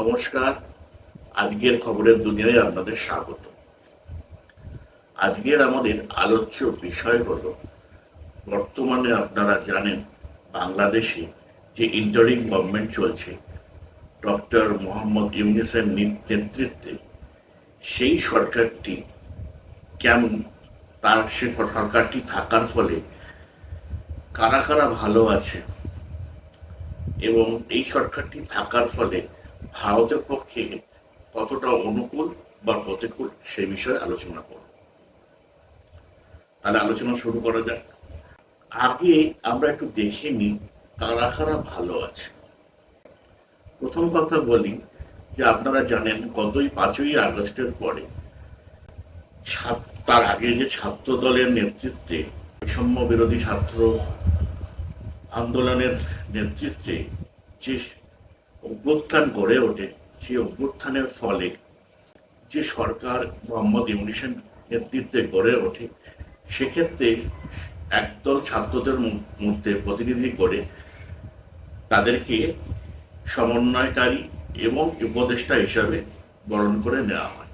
নমস্কার। আজকের খবরের দুনিয়ায় আপনাদের স্বাগত। আজকের আমাদের আলোচ্য বিষয় হলো, বর্তমানে আপনারা জানেন বাংলাদেশে যে ইন্টারিং গভর্নমেন্ট চলছে, ডক্টর মোহাম্মদ ইউনিসের নেতৃত্বে, সেই সরকারটি কেমন, তার সে সরকারটি থাকার ফলে কারা কারা ভালো আছে, এবং এই সরকারটি থাকার ফলে ভারতের পক্ষে কতটা অনুকূল বা প্রতিকূল সে বিষয়ে আলোচনা করব। তাহলে আলোচনা শুরু করা যাক। আগে আমরা একটু দেখে নিই কারা কারা ভালো আছে। প্রথম কথা বলি যে আপনারা জানেন গতই পাঁচই আগস্টের পরে তার আগে যে ছাত্র দলের নেতৃত্বে বৈষম্য বিরোধী ছাত্র আন্দোলনের নেতৃত্বে যে অভ্যুত্থান গড়ে ওঠে, সেই অভ্যুত্থানের ফলে যে সরকার মোহাম্মদ ইউনিসের নেতৃত্বে গড়ে ওঠে, সেক্ষেত্রে একদল ছাত্রদের মধ্যে প্রতিনিধি করে তাদেরকে সমন্বয়কারী এবং উপদেষ্টা হিসাবে বরণ করে নেওয়া হয়।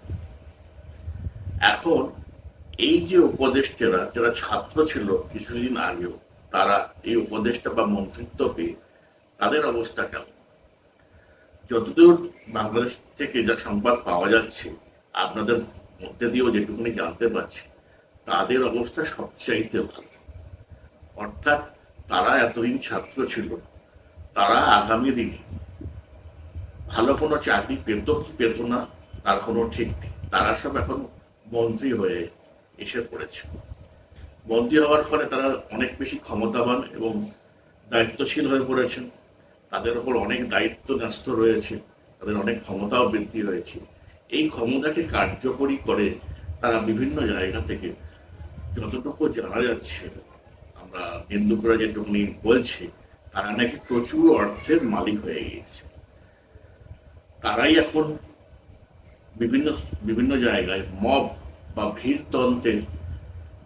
এখন এই যে উপদেষ্টারা, যারা ছাত্র ছিল কিছুদিন আগেও, তারা এই উপদেষ্টা বা মন্ত্রিত্ব পেয়ে তাদের অবস্থা কেমন? যতদূর বাংলাদেশ থেকে যা সংবাদ পাওয়া যাচ্ছে, আপনাদের মধ্যে দিয়েও যেটুকুনি জানতে পারছি, তাদের অবস্থা সবচাইতে ভালো। অর্থাৎ তারা এতদিন ছাত্র ছিল, তারা আগামী দিনে ভালো কোনো চাকরি পেত কি পেত না, তার কোনো ঠিক নেই। তারা সব এখন মন্ত্রী হয়ে এসে পড়েছে। মন্ত্রী হওয়ার ফলে তারা অনেক বেশি ক্ষমতাবান এবং দায়িত্বশীল হয়ে পড়েছেন। তাদের ওপর অনেক দায়িত্ব ন্যস্ত রয়েছে, তাদের অনেক ক্ষমতাও বৃদ্ধি হয়েছে এই ক্ষমতাকে কার্যকরী করে তারা বিভিন্ন জায়গা থেকে যতটুকু জানা যাচ্ছে, আমরা বিন্দুকরা যেটুকুনি বলছে, তারা নাকি প্রচুর অর্থের মালিক হয়ে গিয়েছে। তারাই এখন বিভিন্ন বিভিন্ন জায়গায় মব বা ভিড়তন্ত্রের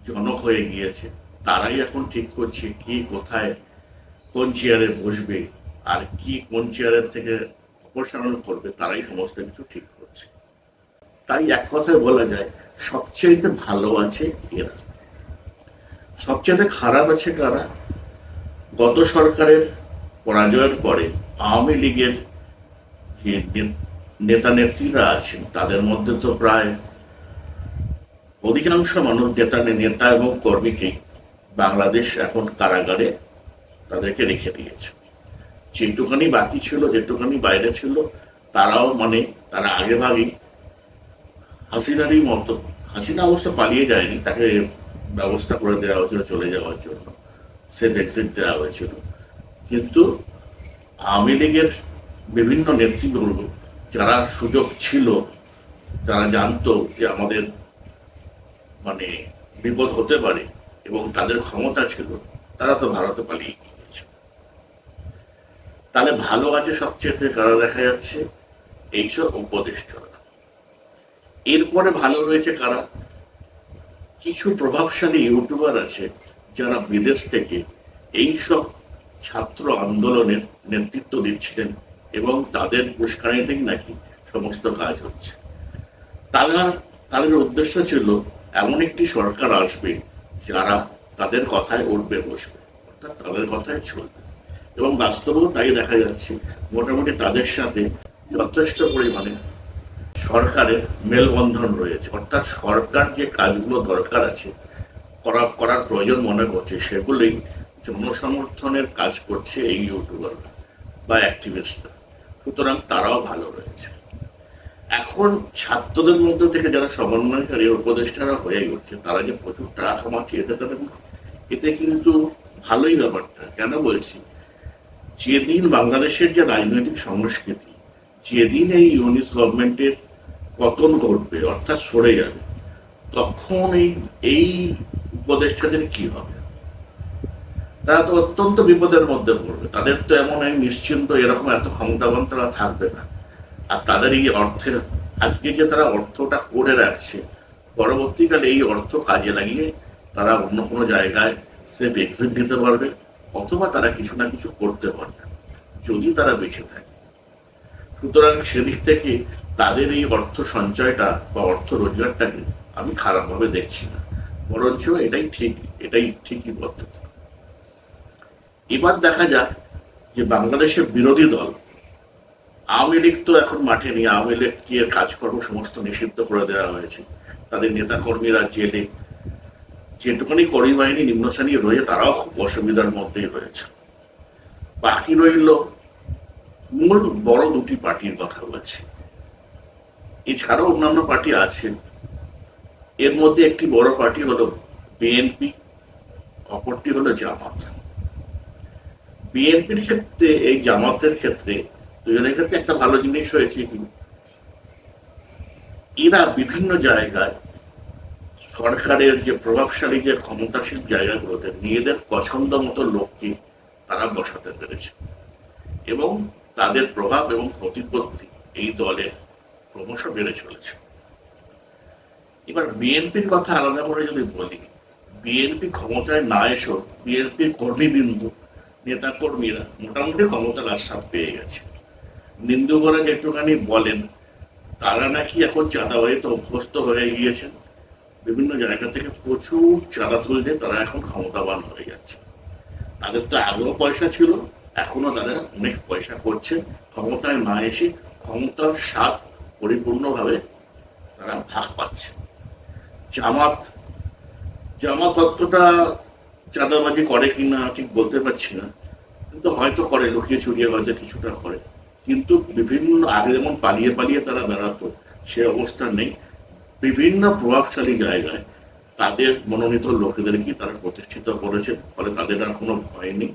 জনক হয়ে গিয়েছে। তারাই এখন ঠিক করছে কি কোথায় কোন চেয়ারে বসবে আর কি কোন চেয়ারের থেকে অপসারণ করবে তারাই সমস্ত কিছু ঠিক করছে। তাই এক কথায় বলা যায় সবচেয়ে ভালো আছে এরা। সবচেয়ে খারাপ আছে কারা? গত সরকারের পরাজয়ের পরে আওয়ামী লীগের যে নেতা নেত্রীরা আছেন, তাদের মধ্যে তো প্রায় অধিকাংশ মানুষ নেতা নেতা এবং কর্মীকে বাংলাদেশ এখন কারাগারে তাদেরকে রেখে দিয়েছে। যেটুখানি বাকি ছিল, যেটুখানি বাইরে ছিল, তারাও মানে তারা আগে ভাগেই হাসিনারই মতো। হাসিনা অবশ্য পালিয়ে যায়নি, তাকে ব্যবস্থা করে দেওয়া হয়েছিল চলে যাওয়ার জন্য। সে এক্সিট দেওয়া হয়েছিল। কিন্তু আওয়ামী লীগের বিভিন্ন নেতৃবর্গ যারা সুযোগ ছিল, যারা জানতো যে আমাদের মানে বিপদ হতে পারে এবং তাদের ক্ষমতা ছিল, তারা তো ভারতে পালিয়ে তাহলে ভালো আছে সবচেয়ে কারা দেখা যাচ্ছে? এইসব উপদেষ্টারা। এরপরে ভালো রয়েছে কারা? কিছু প্রভাবশালী ইউটিউবার আছে যারা বিদেশ থেকে এইসব ছাত্র আন্দোলনের নেতৃত্ব দিচ্ছিলেন এবং তাদের উস্কানিতেই নাকি সমস্ত কাজ হচ্ছে। তারা, তাদের উদ্দেশ্য ছিল এমন একটি সরকার আসবে যারা তাদের কথায় উঠবে বসবে, অর্থাৎ তাদের কথায় চলবে। এবং বাস্তবেও তাই দেখা যাচ্ছে। মোটামুটি তাদের সাথে যথেষ্ট পরিমাণে সরকারের মেলবন্ধন রয়েছে। অর্থাৎ সরকার যে কাজগুলো দরকার আছে, করা, করার প্রয়োজন মনে করছে, সেগুলোই জনসমর্থনের কাজ করছে এই ইউটিউবাররা বা অ্যাক্টিভিস্টরা সুতরাং তারাও ভালো রয়েছে। এখন ছাত্রদের মধ্যে থেকে যারা সমন্বয়কারী উপদেষ্টারা হয়ে উঠছে, তারা যে প্রচুর টাকা কামাচ্ছে, এতে তাদের এতে কিন্তু ভালোই ব্যাপারটা। কেন বলছি? যেদিন বাংলাদেশের যে রাজনৈতিক সংস্কৃতি, যেদিন এই ইউনিস গভর্নমেন্টের পতন ঘটবে, অর্থাৎ সরে যাবে, তখন এই এই উপদেষ্টাদের কি হবে? তারা তো অত্যন্ত বিপদের মধ্যে পড়বে। তাদের তো এমন এই নিশ্চিন্ত, এরকম এত ক্ষমতাবান তারা থাকবে না। আর তাদের এই অর্থের, আজকে যে তারা অর্থটা করে রাখছে, পরবর্তীকালে এই অর্থ কাজে লাগিয়ে তারা অন্য কোনো জায়গায় সেফ এক্সিট দিতে পারবে। অথবা তারা কিছু না কিছু করতে পারবে যদি তারা বেঁচে থাকে। সুতরাং সেদিক থেকে তাদের এই অর্থ সঞ্চয়টা বা অর্থ রোজগারটাকে আমি খারাপভাবে দেখছি না। বরঞ্চ এটাই ঠিক, এটাই ঠিকই পদ্ধতি। এবার দেখা যাক যে বাংলাদেশের বিরোধী দল, আওয়ামী লীগ তো এখন মাঠে নেই, আওয়ামী লীগকে কাজকর্ম সমস্ত নিষিদ্ধ করে দেওয়া হয়েছে। তাদের নেতাকর্মীরা জেলে যেটুকুনি করি বাহিনী নিম্নশ্রেণী রয়ে তারাও খুব অসুবিধার মধ্যেই রয়েছে। বাকি রইল মূল বড় দুটি পার্টির কথা বলছি। এছাড়াও অন্যান্য পার্টি আছে। এর মধ্যে একটি বড় পার্টি হলো বিএনপি, অপরটি হলো জামাত। বিএনপির ক্ষেত্রে, এই জামাতের ক্ষেত্রে দুজনের ক্ষেত্রে একটা ভালো জিনিস হয়েছে কি? এরা বিভিন্ন জায়গায় সরকারের যে প্রভাবশালী যে ক্ষমতাশীল জায়গাগুলোতে নিজেদের পছন্দ মতো লোককে তারা বসাতে পেরেছে। এবং তাদের প্রভাব এবং প্রতিপত্তি এই দলের ক্রমশ বেড়ে চলেছে। এবার বিএনপির কথা আলাদা করে যদি বলি, বিএনপি ক্ষমতায় না এসো, বিএনপির কর্মীবৃন্দ নেতা কর্মীরা মোটামুটি ক্ষমতার আশ্বাস পেয়ে গেছে। নিন্দুকরা যেটুখানি বলেন, তারা নাকি এখন চাঁদাবাড়িতে অভ্যস্ত হয়ে গিয়েছেন। বিভিন্ন জায়গা থেকে প্রচুর চাঁদা তুলতে তারা এখন ক্ষমতাবান হয়ে যাচ্ছে। তাদের তো আগেও পয়সা ছিল, এখনও তারা অনেক পয়সা করছে। ক্ষমতায় না এসে ক্ষমতার স্বাদ পরিপূর্ণভাবে তারা ভাগ পাচ্ছে। জামাত জামাত অতটা চাঁদাবাজি করে কিনা ঠিক বলতে পারছি না। কিন্তু হয়তো করে, লুকিয়ে ছড়িয়ে হয়তো কিছুটা করে। কিন্তু বিভিন্ন আগে যেমন পালিয়ে পালিয়ে তারা বেড়াতো, সে অবস্থা নেই। বিভিন্ন প্রভাবশালী জায়গায় তাদের মনোনীত লোকেদেরকে তারা প্রতিষ্ঠিত করেছে, ফলে তাদের আর কোনো ভয় নেই।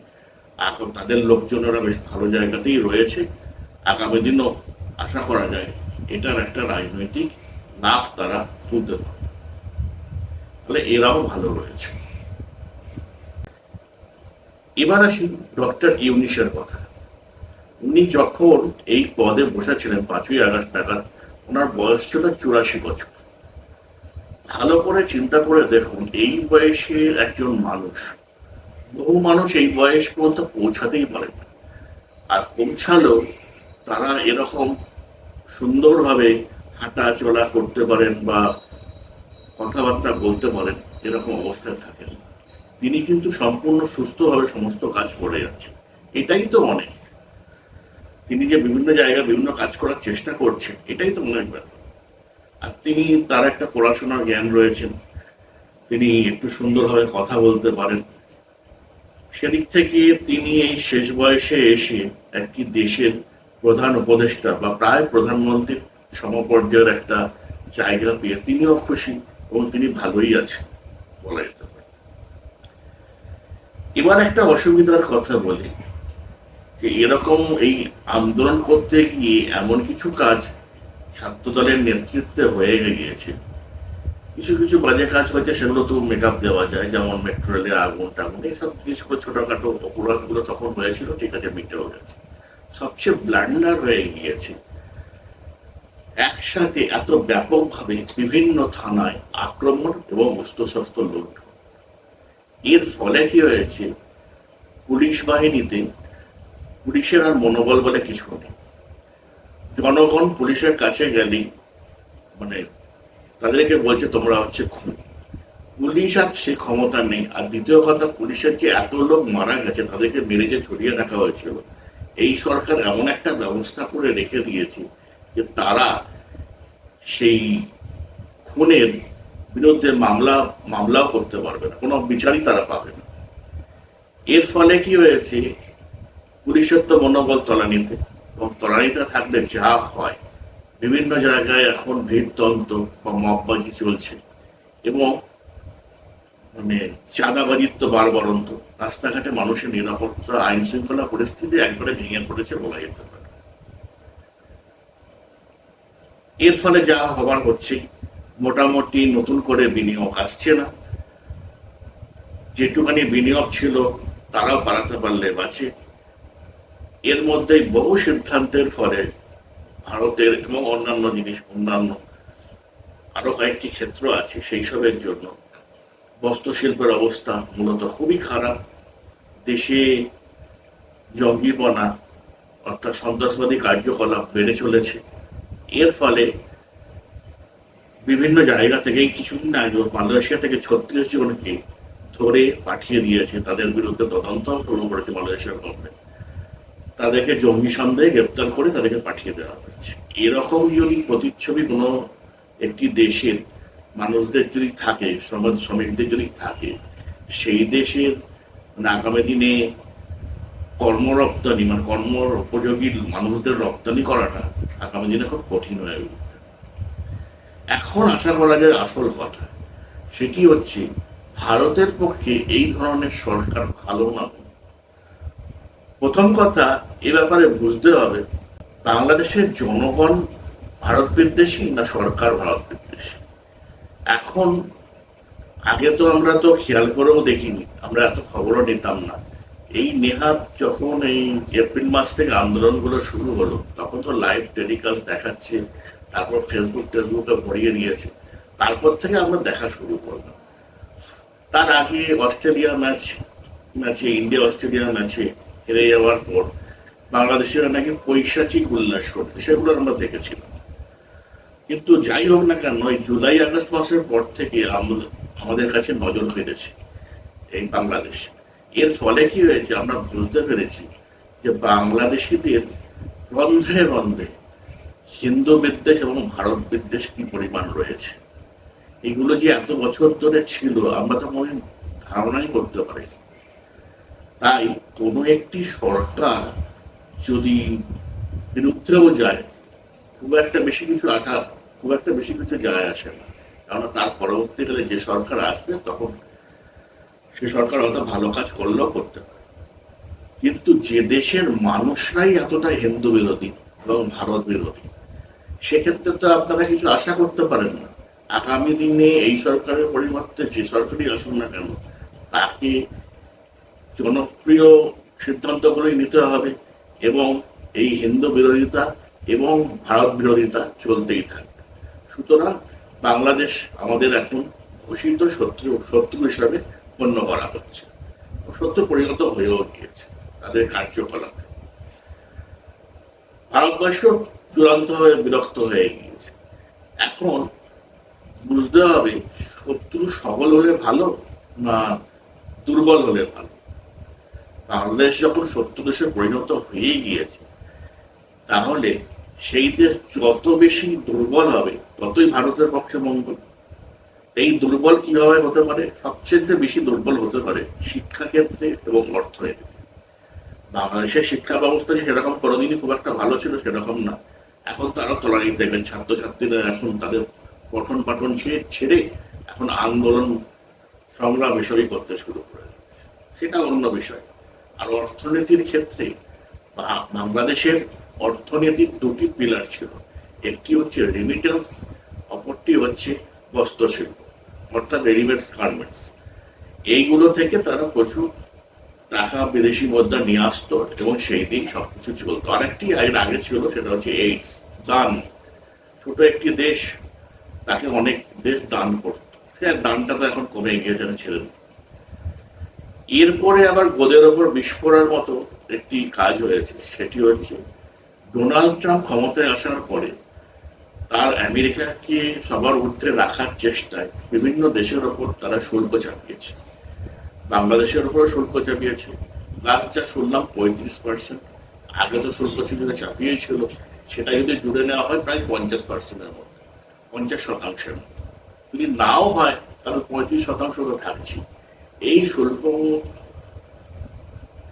এখন তাদের লোকজনেরা বেশ ভালো জায়গাতেই রয়েছে। আগামী দিনও আশা করা যায় এটার একটা রাজনৈতিক লাভ তারা তুলতে পারে তাহলে এরাও ভালো রয়েছে। এবার আসি ডক্টর ইউনিসের কথা। উনি যখন এই পদে বসেছিলেন পাঁচই আগস্ট নাগাদ, ওনার বয়স ছিল চুরাশি বছর। ভালো করে চিন্তা করে দেখুন, এই বয়সে একজন মানুষ, বহু মানুষ এই বয়স পর্যন্ত পৌঁছাতেই পারে না। আর পৌঁছালো তারা এরকম সুন্দরভাবে হাঁটা চলা করতে পারেন বা কথাবার্তা বলতে পারেন, এরকম অবস্থায় থাকেন। তিনি কিন্তু সম্পূর্ণ সুস্থভাবে সমস্ত কাজ করে যাচ্ছেন। এটাই তো অনেক। তিনি যে বিভিন্ন জায়গায় বিভিন্ন কাজ করার চেষ্টা করছেন, এটাই তো অনেক ব্যাপার। আর তিনি, তার একটা পড়াশোনার জ্ঞান রয়েছেন। তিনি একটু সুন্দরভাবে কথা বলতে পারেন। সেদিক থেকে তিনি এই শেষ বয়সে এসে একটি দেশের প্রধান উপদেষ্টা বা প্রায় প্রধানমন্ত্রীর সমপর্যায়ের একটা জায়গা পেয়ে তিনিও খুশি এবং তিনি ভালোই আছেন বলা যেতে পারে। এবার একটা অসুবিধার কথা বলি যে এরকম এই আন্দোলন করতে গিয়ে এমন কিছু কাজ ছাত্র দলের নেতৃত্বে হয়ে গিয়েছে। কিছু কিছু বাজে কাজ হয়েছে সেগুলো তো মেকআপ দেওয়া যায়, যেমন মেট্রো রেলের আগুন টাগুন, এইসব জিনিসগুলো ছোটখাটো অপরাধগুলো তখন হয়েছিল, ঠিক আছে, মিটেও গেছে। সবচেয়ে ব্লান্ডার হয়ে গিয়েছে। একসাথে এত ব্যাপকভাবে বিভিন্ন থানায় আক্রমণ এবং অস্ত্রশস্ত্র লুট। এর ফলে কি হয়েছে? পুলিশ বাহিনীতে পুলিশের আর মনোবল বলে কিছু নেই। জনগণ পুলিশের কাছে গেলেই মানে তাদেরকে বলছে তোমরা হচ্ছে খুন। পুলিশ আর সে ক্ষমতা নেই। আর দ্বিতীয় কথা, পুলিশের যে এত লোক মারা গেছে, তাদেরকে মেরে যে ছড়িয়ে রাখা হয়েছিল, এই সরকার এমন একটা ব্যবস্থা করে রেখে দিয়েছে যে তারা সেই খুনের বিরুদ্ধে মামলা, মামলাও করতে পারবে না। কোনো বিচারই তারা পাবে না। এর ফলে কি হয়েছে? পুলিশের তো মনোবল তলানিতে। এবং তলানিতে থাকলে যা হয়, বিভিন্ন জায়গায় এখন ভিড়তন্ত্র বা মববাজি চলছে। এবং মানে চাঁদাবাজির তো বারবারন্ত রাস্তাঘাটে মানুষের নিরাপত্তা আইন শৃঙ্খলা পরিস্থিতি একবারে ভেঙে পড়েছে বলা যেতে পারে। এর ফলে যা হবার হচ্ছে, মোটামুটি নতুন করে বিনিয়োগ আসছে না। যেটুখানি বিনিয়োগ ছিল, তারাও বাড়াতে পারলে বাঁচে। এর মধ্যেই বহু সিদ্ধান্তের ফলে ভারতের এবং অন্যান্য জিনিস, অন্যান্য আরও কয়েকটি ক্ষেত্র আছে সেই সবের জন্য। বস্ত্রশিল্পের অবস্থা মূলত খুবই খারাপ। দেশে জঙ্গিপনা অর্থাৎ সন্ত্রাসবাদী কার্যকলাপ বেড়ে চলেছে। এর ফলে বিভিন্ন জায়গা থেকে কিছুদিন আগে মালয়েশিয়া থেকে ছত্রিশ জনকে ধরে পাঠিয়ে দিয়েছে। তাদের বিরুদ্ধে তদন্ত শুরু করেছে মালয়েশিয়ার গভর্নমেন্ট তাদেরকে জঙ্গি সন্দেহে গ্রেপ্তার করে তাদেরকে পাঠিয়ে দেওয়া হয়েছে। এরকম যদি প্রতিচ্ছবি কোনো একটি দেশের মানুষদের যদি থাকে, সমাজ শ্রমিকদের যদি থাকে, সেই দেশের আগামী দিনে কর্মরপ্তানি মানে কর্ম উপযোগী মানুষদের রপ্তানি করাটা আগামী দিনে খুব কঠিন হয়ে উঠবে। এখন আশা করা যায় আসল কথা, সেটি হচ্ছে ভারতের পক্ষে এই ধরনের সরকার ভালো না। প্রথম কথা, এ ব্যাপারে বুঝতে হবে, বাংলাদেশের জনগণ ভারত বিদ্বেষী না সরকার ভারত বিদ্বেষী? এখন, আগে তো আমরা তো খেয়াল করেও দেখিনি, আমরা এত খবরও নিতাম না। এই নেহাত যখন এই এপ্রিল মাস থেকে আন্দোলনগুলো শুরু হলো, তখন তো লাইভ টেলিকাস্ট দেখাচ্ছে, তারপর ফেসবুক টেসবুকে ভরিয়ে দিয়েছে, তারপর থেকে আমরা দেখা শুরু করলাম। তার আগে অস্ট্রেলিয়া ম্যাচ, ম্যাচে ইন্ডিয়া অস্ট্রেলিয়া ম্যাচে হেরে যাওয়ার পর বাংলাদেশিরা নাকি পৈশাচিক উল্লাস করতে সেগুলো আমরা দেখেছিলাম। কিন্তু যাই হোক না কেন ওই জুলাই আগস্ট মাসের পর থেকে আমাদের কাছে নজর ফিরেছে এই বাংলাদেশ। এর ফলে কি হয়েছে, আমরা বুঝতে পেরেছি যে বাংলাদেশিদের রন্ধ্রে রন্ধ্রে হিন্দু বিদ্বেষ এবং ভারত বিদ্বেষ কি পরিমাণ রয়েছে। এগুলো যে এত বছর ধরে ছিল, আমরা তো কোনো ধারণাই করতে পারি তাই কোনো একটি সরকার যদি বিরুদ্ধেও যায়, খুব একটা বেশি কিছু আসা খুব একটা বেশি কিছু যায় আসে না। কারণ তার পরবর্তীকালে যে সরকার আসবে, তখন সে সরকার হয়তো ভালো কাজ করলেও করতে পারে। কিন্তু যে দেশের মানুষরাই এতটা হিন্দু বিরোধী এবং ভারত বিরোধী, সেক্ষেত্রে তো আপনারা কিছু আশা করতে পারেন না। আগামী দিনে এই সরকারের পরিবর্তে যে সরকারই আসুন না কেন, তাকে জনপ্রিয় সিদ্ধান্তগুলোই নিতে হবে এবং এই হিন্দু বিরোধিতা এবং ভারত বিরোধিতা চলতেই থাকবে সুতরাং বাংলাদেশ আমাদের এখন ঘোষিত শত্রু শত্রু হিসাবে গণ্য করা হচ্ছে। শত্রু পরিণত হয়েও গিয়েছে, তাদের কার্যকলাপে। ভারতবর্ষ চূড়ান্ত হয়ে, বিরক্ত হয়ে গিয়েছে। এখন বুঝতে হবে শত্রু সবল হলে ভালো না দুর্বল হলে ভালো? বাংলাদেশ যখন শত্রু দেশে পরিণত হয়ে গিয়েছে, তাহলে সেই দেশ যত বেশি দুর্বল হবে, ততই ভারতের পক্ষে মঙ্গল। এই দুর্বল কীভাবে হতে পারে? সবচেয়ে বেশি দুর্বল হতে পারে শিক্ষা ক্ষেত্রে এবং অর্থনীতি বাংলাদেশের শিক্ষা ব্যবস্থা যে সেরকম কোনোদিনই খুব একটা ভালো ছিল সেরকম না। এখন তারা তলানি দেখবেন, ছাত্রছাত্রীরা এখন তাদের পঠন পাঠন ছেড়ে এখন আন্দোলন সংগ্রাম এসবই করতে শুরু করে সেটা অন্য বিষয়। আর অর্থনীতির ক্ষেত্রে বাংলাদেশের অর্থনীতির দুটি পিলার ছিল। একটি হচ্ছে রেমিটেন্স অপরটি হচ্ছে বস্ত্রশিল্প, অর্থাৎ রেডিমেডস গার্মেন্টস এইগুলো থেকে তারা প্রচুর টাকা বিদেশি মুদ্রা নিয়ে আসতো এবং সেই দিন সবকিছু চলতো। আরেকটি এর আগে ছিল, সেটা হচ্ছে এইডস দান। ছোট একটি দেশ, তাকে অনেক দেশ দান করত। সে দানটা তো এখন কমে গিয়েছে ছেড়ে এরপরে আবার গোদের ওপর বিস্ফোরার মতো একটি কাজ হয়েছে। সেটি হচ্ছে, ডোনাল্ড ট্রাম্প ক্ষমতায় আসার পরে তার আমেরিকাকে সবার ঊর্ধ্বে রাখার চেষ্টায় বিভিন্ন দেশের ওপর তারা শুল্ক চাপিয়েছে। বাংলাদেশের উপরও শুল্ক চাপিয়েছে। প্লাস যা শুনলাম পঁয়ত্রিশ পার্সেন্ট, আগে তো শুল্ক ছিল চাপিয়েই ছিল সেটা যদি জুড়ে নেওয়া হয়, প্রায় পঞ্চাশ পার্সেন্টের মতো, পঞ্চাশ শতাংশের মতো। যদি নাও হয়, তাহলে পঁয়ত্রিশ শতাংশ তো থাকছে এই শুল্ক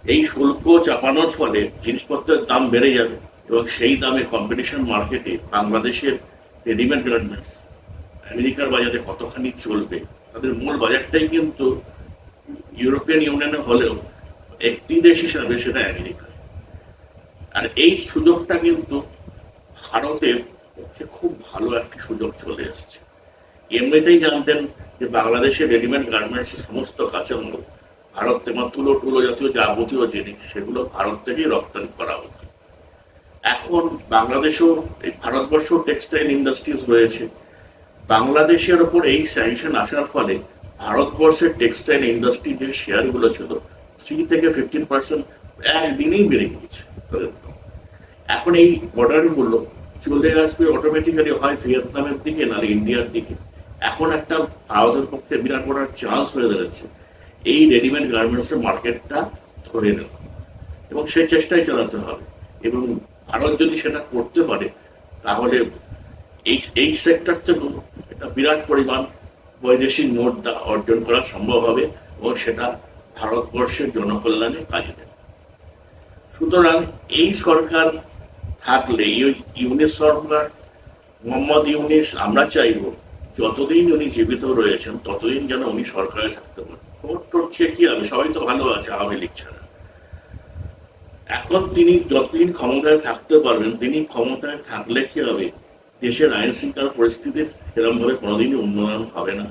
এই শুল্ক চাপানোর ফলে জিনিসপত্রের দাম বেড়ে যাবে এবং সেই দামে কম্পিটিশন মার্কেটে বাংলাদেশের রেডিমেড গার্মেন্টস আমেরিকার বাজারে কতখানি চলবে, তাদের মূল বাজারটাই কিন্তু ইউরোপিয়ান ইউনিয়নে হলেও একটি দেশ হিসাবে সেটা আমেরিকা। আর এই সুযোগটা কিন্তু ভারতের পক্ষে খুব ভালো একটি সুযোগ চলে এসছে এমনিতেই জানতেন যে বাংলাদেশের রেডিমেড গার্মেন্টসের সমস্ত কাঁচামাল ভারত থেকে তুলো, টুলো জাতীয় যাবতীয় জিনিস, সেগুলো ভারত থেকেই রপ্তানি করা হতো। এখন বাংলাদেশেও, এই ভারতবর্ষ টেক্সটাইল ইন্ডাস্ট্রিজ রয়েছে। বাংলাদেশের ওপর এই স্যাংশন আসার ফলে ভারতবর্ষের টেক্সটাইল ইন্ডাস্ট্রি যে শেয়ারগুলো ছিল থ্রি থেকে ফিফটিন পার্সেন্ট একদিনেই বেড়ে গিয়েছে। এখন এই বর্ডারগুলো চলে আসবে অটোমেটিক্যালি হয় ভিয়েতনামের দিকে, নাহলে ইন্ডিয়ার দিকে। এখন একটা ভারতের পক্ষে বিরাট বড় চান্স হয়ে দাঁড়াচ্ছে। এই রেডিমেড গার্মেন্টসের মার্কেটটা ধরে নেওয়া। এবং সে চেষ্টাই চালাতে হবে। এবং ভারত যদি সেটা করতে পারে, তাহলে এই এই সেক্টর থেকেও একটা বিরাট পরিমাণ বৈদেশিক মুদ্রা অর্জন করা সম্ভব হবে এবং সেটা ভারতবর্ষের জনকল্যাণে কাজে দেবে। সুতরাং এই সরকার থাকলে ইউনিস সরকার, মোহাম্মদ ইউনিস, আমরা চাইব যতদিন উনি জীবিত রয়েছেন, ততদিন যেন উনি সরকারে থাকতে পারেন। ভোট চেয়ে কি হবে সবাই তো ভালো আছে, আওয়ামী লীগ ছাড়া। এখন তিনি যতদিন ক্ষমতায় থাকতে পারবেন, তিনি ক্ষমতায় থাকলে কি হবে? দেশের আইন শৃঙ্খলা পরিস্থিতির সেরকমভাবে কোনোদিনই উন্নয়ন হবে না।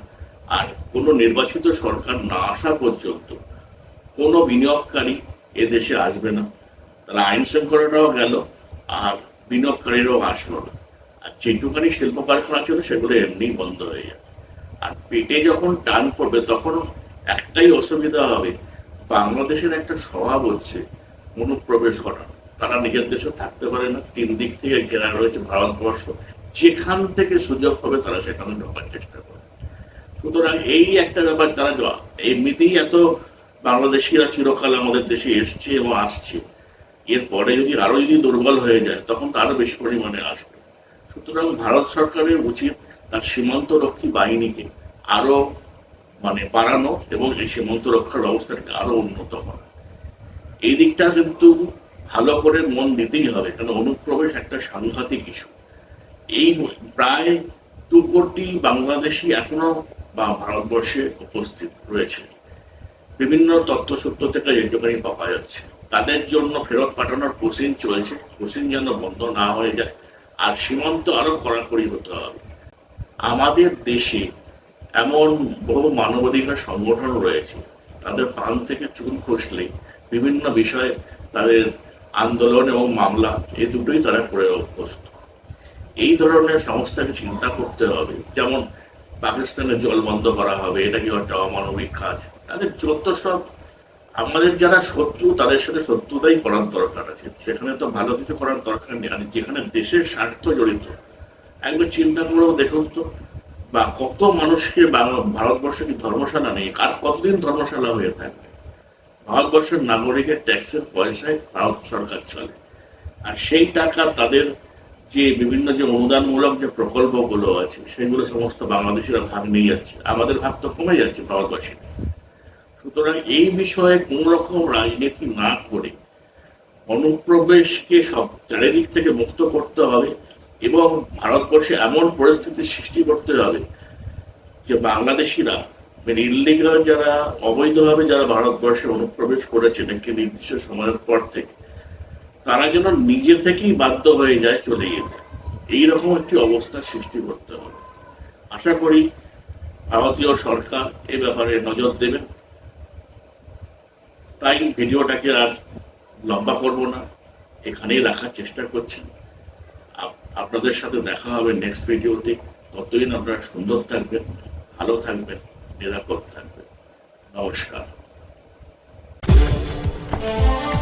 আর কোনো নির্বাচিত সরকার না আসা পর্যন্ত কোনো বিনিয়োগকারী এ দেশে আসবে না। তারা আইন শৃঙ্খলাটাও গেল, আর বিনিয়োগকারীরাও আসলো না। আর যেটুকানি শিল্প কারখানা ছিল সেগুলো এমনি বন্ধ হয়ে যাবে আর পেটে যখন টান পড়বে তখন একটাই অসুবিধা হবে, বাংলাদেশের একটা স্বভাব হচ্ছে অনুপ্রবেশ ঘটানো। তারা নিজের দেশে থাকতে পারে না, তিন দিক থেকে ঘেরা রয়েছে ভারতবর্ষ। যেখান থেকে সুযোগ পাবে তারা সেখানে ঢোকার চেষ্টা করে সুতরাং এই একটা ব্যাপার তারা এমনিতেই এত বাংলাদেশিরা চিরকাল আমাদের দেশে এসছে এবং আসছে। এরপরে যদি আরও যদি দুর্বল হয়ে যায়, তখন তো আরও বেশি পরিমাণে আসবে। সুতরাং ভারত সরকারের উচিত তার সীমান্তরক্ষী বাহিনীকে আরও মানে বাড়ানো এবং এই সীমান্ত রক্ষার ব্যবস্থাটাকে আরও উন্নত করা। এই দিকটা কিন্তু ভালো করে মন দিতেই হবে, কারণ অনুপ্রবেশ একটা সাংঘাতিক ইস্যু এই প্রায় দু কোটি বাংলাদেশি এখনও বা ভারতবর্ষে উপস্থিত রয়েছে। বিভিন্ন তথ্যসূত্র থেকে যেটুখানি পাওয়া যাচ্ছে। তাদের জন্য ফেরত পাঠানোর কোচিং চলছে। কোচিং যেন বন্ধ না হয়ে যায় আর সীমান্ত আরও কড়াকড়ি হতে হবে। আমাদের দেশে এমন বহু মানবাধিকার সংগঠন রয়েছে, তাদের প্রাণ থেকে চুল খসলে বিভিন্ন বিষয়ে তাদের আন্দোলন এবং মামলা, এই দুটোই তারা করে অভ্যস্ত। এই ধরনের সংস্থাকে চিন্তা করতে হবে, যেমন পাকিস্তানে জল বন্ধ করা হবে এটা কি একটা অমানবিক কাজ। তাদের যত সব আমাদের যারা শত্রু, তাদের সাথে শত্রুতাই করার দরকার আছে। সেখানে তো ভালো কিছু করার দরকার নেই। আর যেখানে দেশের স্বার্থ জড়িত, একবার চিন্তা করেও দেখুন তো, বা কত মানুষকে ভারতবর্ষে কি ধর্মশালা নেই? আর কতদিন ধর্মশালা হয়ে থাকবে? ভারতবর্ষের নাগরিকের ট্যাক্সের পয়সায় ভারত সরকার চলে। আর সেই টাকা তাদের যে বিভিন্ন যে অনুদানমূলক যে প্রকল্পগুলো আছে, সেগুলো সমস্ত বাংলাদেশিরা ভাগ নিয়ে যাচ্ছে। আমাদের ভাগ তো কমে যাচ্ছে ভারতবাসী সুতরাং এই বিষয়ে কোন রকম রাজনীতি না করে অনুপ্রবেশকে সব চারিদিক থেকে মুক্ত করতে হবে এবং ভারতবর্ষে এমন পরিস্থিতি সৃষ্টি করতে হবে যে বাংলাদেশিরা মানে ইলিগাল যারা, অবৈধভাবে যারা ভারতবর্ষে অনুপ্রবেশ করেছে একটি নির্দিষ্ট সময়ের পর থেকে, তারা যেন নিজে থেকেই বাধ্য হয়ে যায় চলে যেতে। এইরকম একটি অবস্থা সৃষ্টি করতে হবে। আশা করি ভারতীয় সরকার এ ব্যাপারে নজর দেবেন। তাই ভিডিওটাকে আর লম্বা করব না। এখানেই রাখার চেষ্টা করছি। আপ- আপনাদের সাথে দেখা হবে নেক্সট ভিডিওতে ততদিন আপনারা সুন্দর থাকবেন, ভালো থাকবেন, নিরাপদ থাকবেন। নমস্কার।